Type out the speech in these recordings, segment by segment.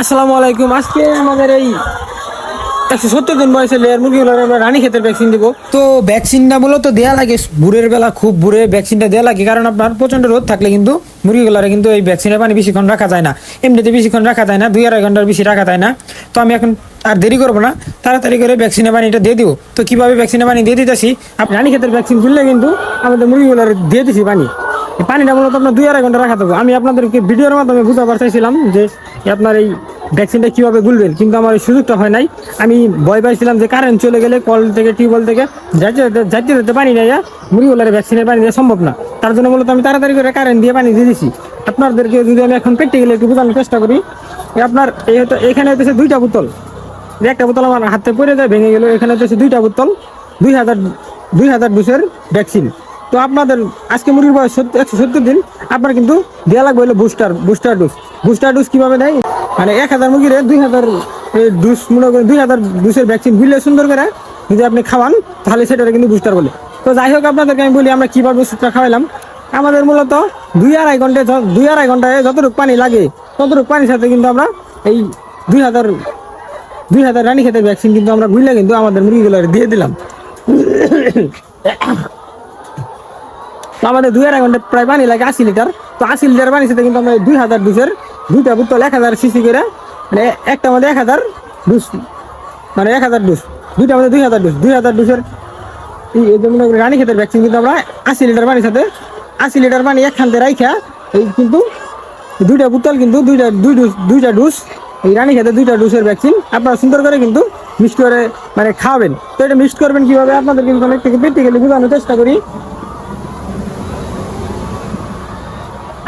আসসালামু আলাইকুম। আজকে আমাদের এই একশো সত্তর দিন বয়সে লেয়ার মুরগিগুলোর আমরা রানী ক্ষেতের ভ্যাকসিন দিব। তো ভ্যাকসিনটা মূলত দেওয়া লাগে ভোরের বেলা, খুব ভোরে ভ্যাকসিনটা দেওয়া লাগে, কারণ আপনার প্রচণ্ড রোদ থাকলে কিন্তু মুরগিগুলারে কিন্তু এই ভ্যাকসিনের পানি বেশিক্ষণ রাখা যায় না। এমনিতে বেশিক্ষণ রাখা যায় না, দুই আড়াই ঘণ্টার বেশি রাখা যায় না। তো আমি এখন আর দেরি করব না, তাড়াতাড়ি করে ভ্যাকসিনের পানিটা দিয়ে দিব। তো কীভাবে ভ্যাকসিনের পানি দিয়ে দিতেছি, আপনি রানী ক্ষেতের ভ্যাকসিন খুললে কিন্তু আমাদের মুরগিগুলোর দিয়ে দিছি পানি। পানিটা মূলত আপনার দুই আড়াই ঘণ্টা রাখা দেবো আমি আপনাদেরকে ভিডিওর মাধ্যমে বুঝাবার চাইছিলাম যে আপনার এই ভ্যাকসিনটা কীভাবে গুলবেন, কিন্তু আমার এই সুযোগটা হয় নাই। আমি ভয় পাইছিলাম যে কারেন্ট চলে গেলে কল থেকে টিউবওয়েল থেকে যাইতে যাইতে যেতে পানি নেই মুরগিগুলার ভ্যাকসিনের পানি দেওয়া সম্ভব না। তার জন্য মূলত আমি তাড়াতাড়ি করে কারেন্ট দিয়ে পানি দিয়ে দিছি। আপনাদেরকে যদি আমি এখন প্র্যাকটিক্যালি একটু বোঝানোর চেষ্টা করি আপনার এই হয়তো এখানে হইতেছে দুইটা বোতল। একটা বোতল আমার হাতে পড়ে যায়, ভেঙে গেল এখানে হচ্ছে দুইটা বোতল। দুই হাজার দুই হাজার ডোজের ভ্যাকসিন তো আপনাদের আজকে মুরগির বয়স একশো সত্তর দিন, আপনার কিন্তু দেওয়া লাগবে হলো booster booster dose. Booster dose কীভাবে দেয়? মানে এক হাজার মুরগির দুই হাজার ডোজ মনে করেন দুই হাজার ডোজের ভ্যাকসিন বুঝলে সুন্দর করে যদি আপনি খাওয়ান, তাহলে সেটা কিন্তু বুস্টার বলে। তো যাই হোক আপনাদেরকে আমি বলি, আমরা কীভাবে ওষুধটা খাওয়াইলাম। আমাদের মূলত দুই আড়াই ঘন্টায় দুই আড়াই ঘন্টায় যতটুকু পানি লাগে, ততটুকু পানির সাথে কিন্তু আমরা এই দুই হাজার দুই হাজার রানী খেতের ভ্যাকসিন কিন্তু আমরা গুইলে কিন্তু আমাদের মুরগিগুলো দিয়ে দিলাম। আমাদের দুই আড়াই ঘণ্টা প্রায় পানি লাগে আশি লিটার। তো আশি লিটার পানির সাথে কিন্তু আমরা দুই হাজার ডুসের দুইটা বোতল এক হাজার সিসি করে মানে একটা মধ্যে এক হাজার ডুস মানে এক হাজার ডুস দুইটা মধ্যে দুই হাজার ডুস দুই হাজার ডুসের রানী খেতের ভ্যাকসিন কিন্তু আমরা আশি লিটার পানির সাথে, আশি লিটার পানি একখানতে রাইখা এই কিন্তু দুইটা বোতল কিন্তু দুইটা, দুই ডোজ, দুইটা ডোজ, এই রানী খেতে দুইটা ডোজের ভ্যাকসিন আপনারা সুন্দর করে কিন্তু মিক্সড করে মানে খাওয়াবেন তো এটা মিক্সড করবেন কীভাবে? আপনাদের কিন্তু অনেক থেকে প্র্যাকটিক্যালি বোঝানোর চেষ্টা করি।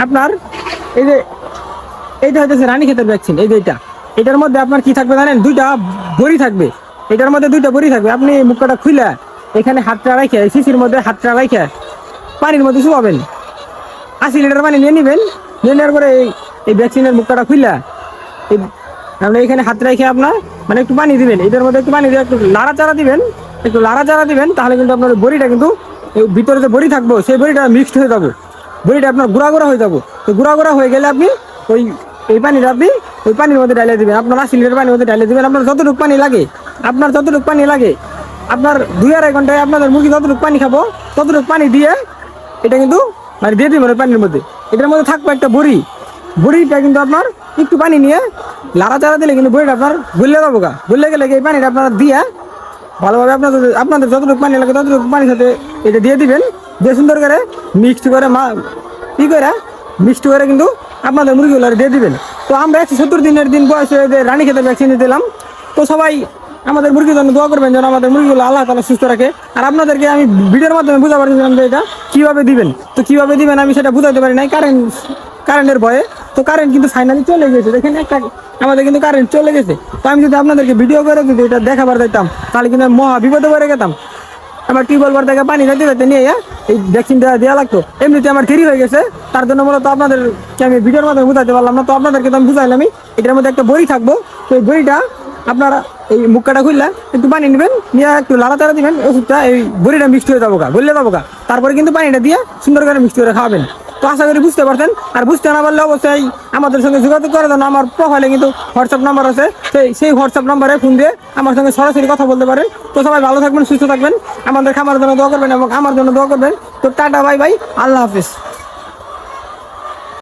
আপনার, এই যে, এইটা হচ্ছে রানী ক্ষেতের ভ্যাকসিন এই যে এটা এটার মধ্যে আপনার কি থাকবে জানেন? দুইটা বড়ি থাকবে। এটার মধ্যে দুইটা বড়ি থাকবে। আপনি মুখটা খুলে এখানে হাতটা রাখে শিশির মধ্যে হাতটা রাখে পানির মধ্যে শুয়াবেন আশি লিটার পানি নিয়ে নেবেন, নিয়ে নেওয়ার পরে এই এই ভ্যাকসিনের মুখটা খুলে এই আপনি এখানে হাত রেখে আপনার মানে একটু পানি দিবেন। এটার মধ্যে একটু পানি দিয়ে একটু লাড়া চারা দিবেন, একটু লাড়া চারা দিবেন, তাহলে কিন্তু আপনার বড়িটা কিন্তু ভিতরে যে বড়ি থাকব, সেই বড়িটা মিক্সড হয়ে যাবে। বড়িটা আপনার গুঁড়া গুঁড়া হয়ে যাব। তো গুঁড়া গুঁড়া হয়ে গেলে আপনি ওই এই পানিটা আপনি ওই পানির মধ্যে ডালে দিবেন। আপনার আশি পানির মধ্যে ডালে দিবেন। আপনার যতটুকু পানি লাগে, আপনার যতটুকু পানি লাগে, আপনার দুই আড়াই ঘন্টায় আপনাদের মুরগি যতটুকু পানি খাব, ততটুকু পানি দিয়ে এটা কিন্তু মানে দিয়ে দিবেন ওই পানির মধ্যে। এটার মধ্যে থাকবে একটা বড়ি। বড়িটা কিন্তু আপনার একটু পানি নিয়ে লাড়া চাড়া দিলে কিন্তু বড়িটা আপনার গুললে যাব গা। গুললে গেলে এই পানিটা আপনারা দিয়ে ভালোভাবে আপনাদের আপনাদের যতটুকু পানি লাগে ততটুকু পানির সাথে এটা দিয়ে দিবেন। দিয়ে সুন্দর করে মিক্সড করে মা কী করে মিক্সড করে কিন্তু আপনাদের মুরগিগুলো দিয়ে দিবেন। তো আমরা একশো সত্তর দিনের দিন বয়সে যে রানী খেতে ভ্যাকসিন দিলাম, তো সবাই আমাদের মুরগির জন্য দোয়া করবেন যেন আমাদের মুরগিগুলো আল্লাহ তালা সুস্থ রাখে। আর আপনাদেরকে আমি ভিডিওর মাধ্যমে বুঝাতে পারছিলাম যে এটা, কীভাবে দিবেন? তো কীভাবে দিবেন আমি সেটা বুঝাতে পারি নাই, কারেন্ট, কারেন্টের ভয়ে। তো কারেন্ট কিন্তু ফাইনালি চলে গেছে, দেখেন একটা, আমাদের কিন্তু কারেন্ট চলে গেছে। তো আমি যদি আপনাদেরকে ভিডিও করে যদি এটা দেখাবার দিতাম তাহলে কিন্তু মহা বিপদে পড়ে গেতাম। আমার টিউবওয়েল বার থেকে পানি যাইতে যাইতে নিয়ে এই ভ্যাকসিনটা দেওয়া লাগতো। এমনিতে আমার দেরি হয়ে গেছে, তার জন্য মূলত আপনাদেরকে আমি ভিডিওর মাধ্যমে বুঝাতে পারলাম না। তো আপনাদেরকে তো আমি বুঝাইলামই, এটার মধ্যে একটা বড়ি থাকব। তো এই বড়িটা আপনারা এই মুখটা খুললে একটু পানি নেবেন, নিয়ে একটু লালা তাড়া দিবেন, ওষুধটা এই বড়িটা মিক্সড হয়ে যাব গা বললে যাব গা। তারপরে কিন্তু পানিটা দিয়ে সুন্দর করে মিক্সড করে খাওয়াবেন। তো আশা করি বুঝতে পারছেন আর বুঝতে না পারলে অবশ্যই আমাদের সঙ্গে যোগাযোগ করে দেন। আমার প্রোফাইলে কিন্তু হোয়াটসঅ্যাপ নাম্বার আছে। সেই সেই হোয়াটসঅ্যাপ নাম্বারে ফোন দিয়ে আমার সঙ্গে সরাসরি কথা বলতে পারেন। তো সবাই ভালো থাকবেন, সুস্থ থাকবেন। আমাদের খামার জন্য দোয়া করবেন এবং আমার জন্য দোয়া করবেন। তো টাটা, বাই বাই। আল্লাহ হাফিজ।